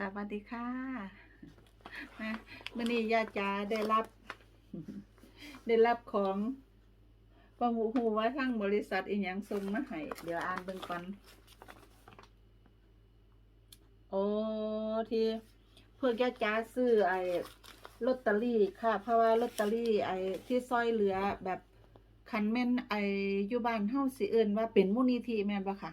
สวัสดีค่ะนะมื่อนี้ยาจ๋าได้รับ ได้รับของก็หูหูว่าทั้งบริษัทอีหยังส่งมาให้เดี๋ยวอ่านเบิ่งก่อนโอ้ที่เพื่อยาจ๋าซื้อไอ้ลอตเตอรี่ค่ะ เพราะว่าลอตเตอรี่ไอ้ที่ซอยเหลือแบบคันแม่นไอ้อยู่บ้านเฮาสิเอิ้นว่าเป็นมูลนิธิแม่นบ่ค่ะ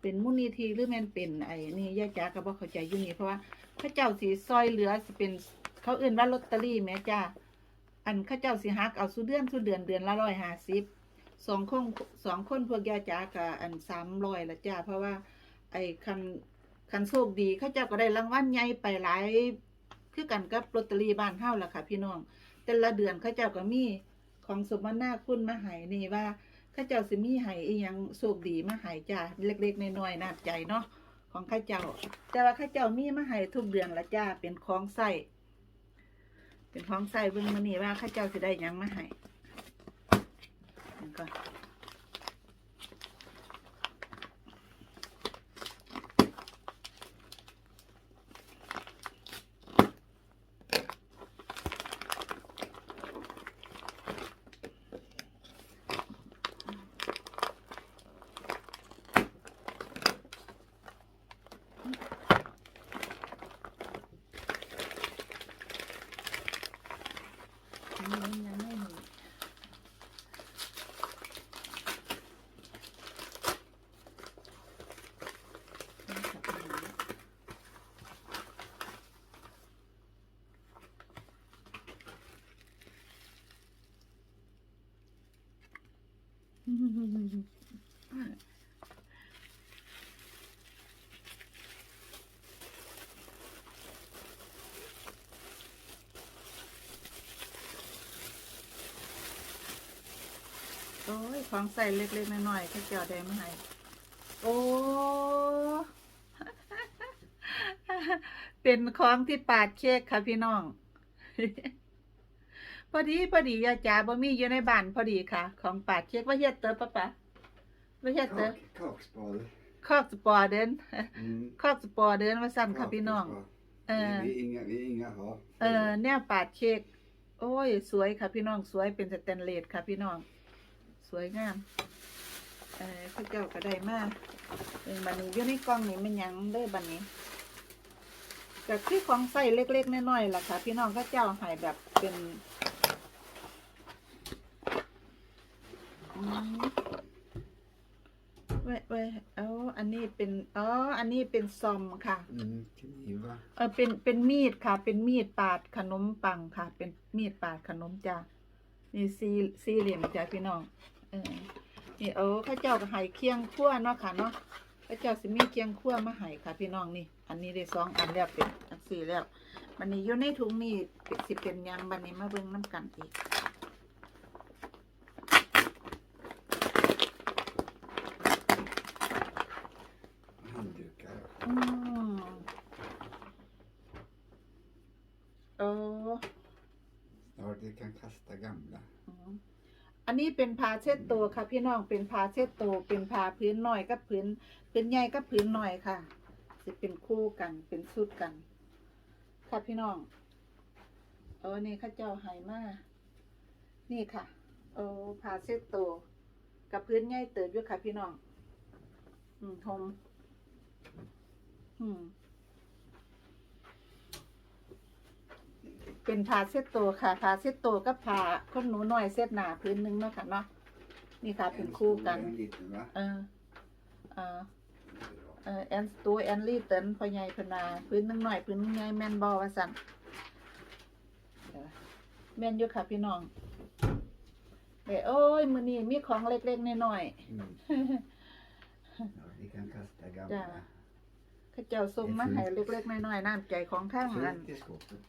เป็นมูลนิธิหรือแม่นเป็นไอ้นี่ยาจ๋าก็บ่เข้าใจอยู่นี่เพราะว่าข้าเจ้าสิซอยเหลือสิเป็นเขาเอื่นว่าลอตเตอรี่แม่จ้าอันข้าเจ้าสิหักเอาสุเดือนสุเดือนเดือนละร้อยห้าสิบสองคนสองคนพวกยาจ๋ากับอันสามร้อยละจ้าเพราะว่า ไอ้คันคันโชคดีข้าเจ้าก็ได้รางวัลใหญ่ไปหลายคือกันกับลอตเตอรี่บ้านเฮาล่ะค่ะ พี่น้อง แต่ละเดือนข้าเจ้าก็มีของสมนาคุณมาให้นี่ว่า ข้าเจ้าสิมีให้อีหยังโชคดีมาให้จ้าเล็กๆน้อยๆน้ำใจเนาะของข้าเจ้า แต่ว่าข้าเจ้ามีมาให้ทุกเดือนละจ้าเป็นของใส่เป็นของใส่เบิ่งมันี่ว่าข้าเจ้าสิได้หยังมาให้นั่นก่อนนี้มันยังไม่มีนี่ค่ะพี่น้อง โอ้ย ของใส่เล็กๆน้อยๆข้าเจ้าได้มาให้โอ้เป็นของที่ปาดเค้กค่ะพี่น้อง พอดีพอดียาจ๋าบ่มีอยู่ในบ้านพอดีค่ะ ของปาดเค้กว่าเฮ็ดเตอปะปะว่าเฮ็ดเตอ Kak, kakspade. คอกสปอร์เดิน Mm. คอกสปอร์เดินว่าสั่นค่ะพี่น้อง Kakspade. เออ Vi, vi, inga, vi inga har. เออแนวปาดเค้กโอ้ย สวยค่ะพี่น้องสวยเป็นสแตนเลสค่ะพี่น้อง สวยงาม เออพระเจ้าก็ได้มากเออบันนี้อยู่ในกล่องนี่มันหยังเด้อบันนี้ก็คือของใส่เล็กๆน้อยๆล่ะค่ะ พี่น้องพระเจ้าให้แบบเป็น อืมเว้ยเว้ยเอาอันนี้เป็นอ๋ออันนี้เป็นซอมค่ะ Mm, knivar. เออเป็นเป็นมีดค่ะ เป็นมีดปาดขนมปังค่ะ เป็นมีดปาดขนมจ้านี่ซีซีเหลี่ยมจ้าพี่น้องเออนี่เอาข้าเจ้าก็ให้เคียงคั่วเนาะค่ะเนาะข้าเจ้าสิมีเคียงคั่วมาให้ค่ะ พี่น้องนี่ อันนี้ได้สองอันแล้วเป็นอันสี่แล้วมันนี้อยู่ในถุงนี่เป็นสิเป็นหยังบันนี้มาเบิ่งน้ำกันอีก Handdukar. อืมโอ้ Snart kan kasta gamla. อันนี้เป็นผ้าเช็ดตัวค่ะ พี่น้องเป็นผ้าเช็ดตัวเป็นผ้าพื้นหน่อยกับพื้นพื้นใหญ่กับพื้นหน่อยค่ะจะเป็นคู่กันเป็นชุดกัน ค่ะพี่น้องเออนี่ข้าเจ้าไหมานี่ค่ะโอ้ผ้าเช็ดตัวกับพื้นใหญ่เติบอยู่ค่ะ พี่น้องอืมทมอืม เป็นผ้าเช็ดตัวค่ะผ้าเช็ดตัวกับผ้าคนหนูน้อยเช็ดหนาพื้นหนึงเนาะค่ะเนาะนี่ค่ะเป็น En คู่ stor กัน och en liten va? เออเออเออแอนสตูแอนลีเตินพ่อใหญ่เพนนาพื้นหนึงหน่อยพื้นหนึงใหญ่แม่นบอว่าสั่นเดี๋ยวแม่นอยู่ค่ะพี่น้องเดี๋ยวโอ้ยมื้อนี้มีของเล็กๆน้อย Mm. Snart vi kan kasta Ja. gamla. ๆเขาเจ้าส่งมาให้เล็กๆน้อยๆน้ำใจของข้างอัน Fint i skåpet.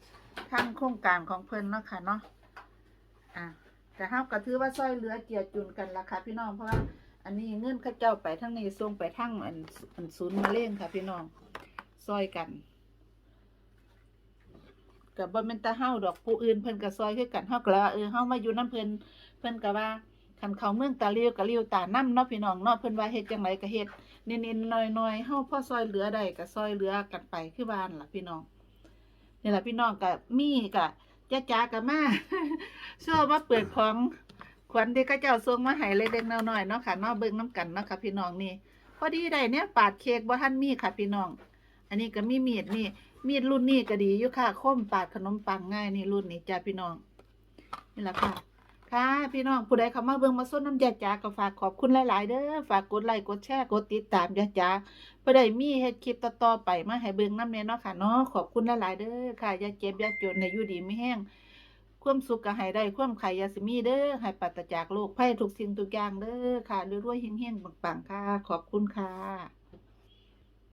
ทางโครงการของเพิ่นเนาะค่ะเนาะอะแต่เฮาก็ถือว่าซอยเหลือเจียจุนกันละค่ะพี่น้องเพราะว่าอันนี้เงินข้าเจ้าไปทั้งนี้ส่งไปทั้งอันอันศูนย์มะเร็งค่ะ พี่น้องซอยกันก็บ่แม่นตาเฮาดอกผู้อื่นเพิ่นก็ซอยคือกันเฮาก็ว่าเออเฮามาอยู่นํเพิ่นเพิ่นก็ว่าคันเขาเมืองตาเลียวก็เลียวตานํเนาะพี่น้องเนาะเพิ่นว่าเฮ็ดจังไดก็เฮ็ดเน้นๆน้อยๆเฮาพอซอยเหลือได้ก็ซอยเหลือกันไปคือบ้านล่ะพี่น้อง นี่แหละพี่น้องกับมีก็จ้าจ้ากับมาเชื่อว่าเปิดของขวัญที่ข้าเจ้าส่งมาให้เล็กๆน้อยๆเนาะค่ะนอกเบิ้งน้ำกันเนาะค่ะพี่น้องนี่พอดีได้เนี่ยปาดเค้กบ่ท่านมีค่ะพี่น้อง อันนี้ก็มีมีดนี่ มีดรุ่นนี้ก็ดีอยู่ค่ะคมปาดขนมปังง่ายนี่รุ่นนี้จ้าพี่น้อง นี่แหละค่ะ ค่ะ พี่น้องผู้ใดเข้ามาเบิ่งมาส้นน้ำยาจ๋าก็ฝากขอบคุณหลาย ๆ เด้อฝากกดไลค์กดแชร์กดติดตามยาจ๋าเพื่อได้มีเฮ็ดคลิปต่อๆไปมาให้เบิ่งนำแน่เนาะค่ะเนาะขอบคุณหลาย ๆ เด้อค่ะอย่าเจ็บอย่าจนในอยู่ดีไม่แห้งความสุขก็ให้ได้ความไข่ยาสิมีเด้อให้ปราศจากโรคภัยทุกสิ่งทุกอย่างเด้อค่ะรวยๆเฮงๆปังๆค่ะ ขอบคุณค่ะ